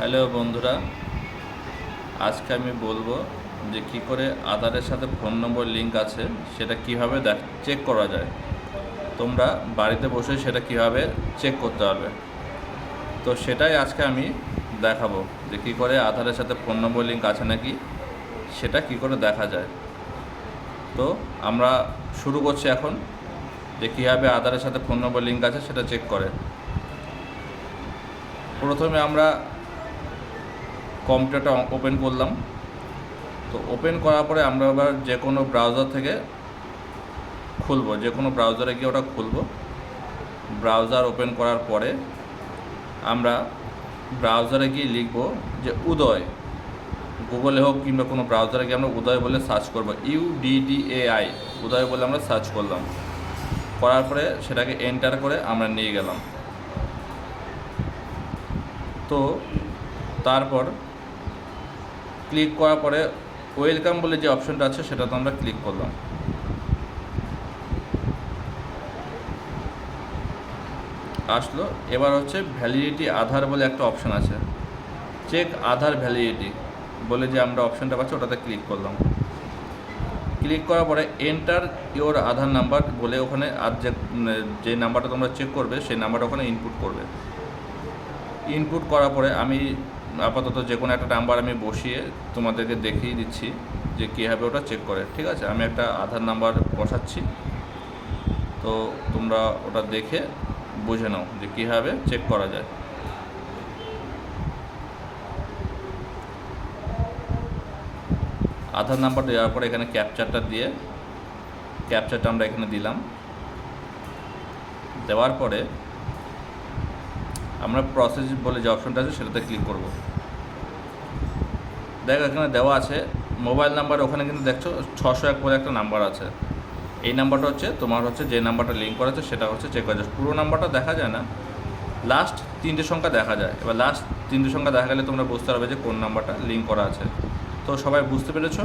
Hello বন্ধুরা, আজকে আমি বলব যে কি করে আধারের সাথে ফোন নম্বর লিংক আছে সেটা কীভাবে দেখ চেক করা যায়। তোমরা বাড়িতে বসে সেটা কীভাবে চেক করতে পারবে। তো সেটাই আজকে আমি দেখাবো যে কী করে আধারের সাথে ফোন নম্বর লিংক আছে নাকি, সেটা কি করে দেখা যায়। তো আমরা শুরু করছি এখন যে কীভাবে আধারের সাথে ফোন নম্বর লিংক আছে সেটা চেক করে। প্রথমে আমরা কম্পিউটারটা ওপেন করলাম। তো ওপেন করার পরে আমরা আবার যে কোনো ব্রাউজার থেকে খুলবো, যে কোনো ব্রাউজারে গিয়ে ওটা খুলবো। ব্রাউজার ওপেন করার পরে আমরা ব্রাউজারে গিয়ে লিখব যে উদয়। গুগলে হোক কিংবা কোনো ব্রাউজারে গিয়ে আমরা উদয় বলে সার্চ করব। ইউ ডিডিএআই উদয় বলে আমরা সার্চ করলাম। করার পরে সেটাকে এন্টার করে আমরা নিয়ে গেলাম। তো তারপর ক্লিক করার পরে ওয়েলকাম বলে যে অপশনটা আছে সেটাতে আমরা ক্লিক করলাম। আসলো। এবার হচ্ছে ভ্যালিডিটি আধার বলে একটা অপশন আছে। চেক আধার ভ্যালিডিটি বলে যে আমরা অপশনটা পাচ্ছি, ওটাতে ক্লিক করলাম। ক্লিক করার পরে এন্টার ইওর আধার নাম্বার বলে ওখানে আর যে যে নাম্বারটা তোমরা চেক করবে, সেই নাম্বারটা ওখানে ইনপুট করবে। ইনপুট করার পরে আমি আপাতত যে কোনো একটা নাম্বার আমি বসিয়ে তোমাদেরকে দেখিয়ে দিচ্ছি যে কীভাবে ওটা চেক করে। ঠিক আছে? আমি একটা আধার নাম্বার বসাচ্ছি। তো তোমরা ওটা দেখে বুঝে নাও যে কীভাবে চেক করা যায়। আধার নাম্বার দেওয়ার পরে এখানে ক্যাপচারটা দিয়ে ক্যাপচারটা আমরা এখানে দিলাম। দেওয়ার পরে আমরা প্রসেস বলে যে অপশনটা আছে সেটাতে ক্লিক করব। দেখো, এখানে দেওয়া আছে মোবাইল নাম্বার ওখানে কিন্তু দেখছ, ছশো এক বলে একটা নাম্বার আছে। এই নাম্বারটা হচ্ছে, তোমার হচ্ছে যে নাম্বারটা লিঙ্ক করা আছে, সেটা হচ্ছে চেক করা। যায় পুরো নাম্বারটা দেখা যায় না লাস্ট তিনটে সংখ্যা দেখা যায়। এবার লাস্ট তিনটে সংখ্যা দেখা গেলে তোমরা বুঝতে পারবে যে কোন নাম্বারটা লিঙ্ক করা আছে। তো সবাই বুঝতে পেরেছ?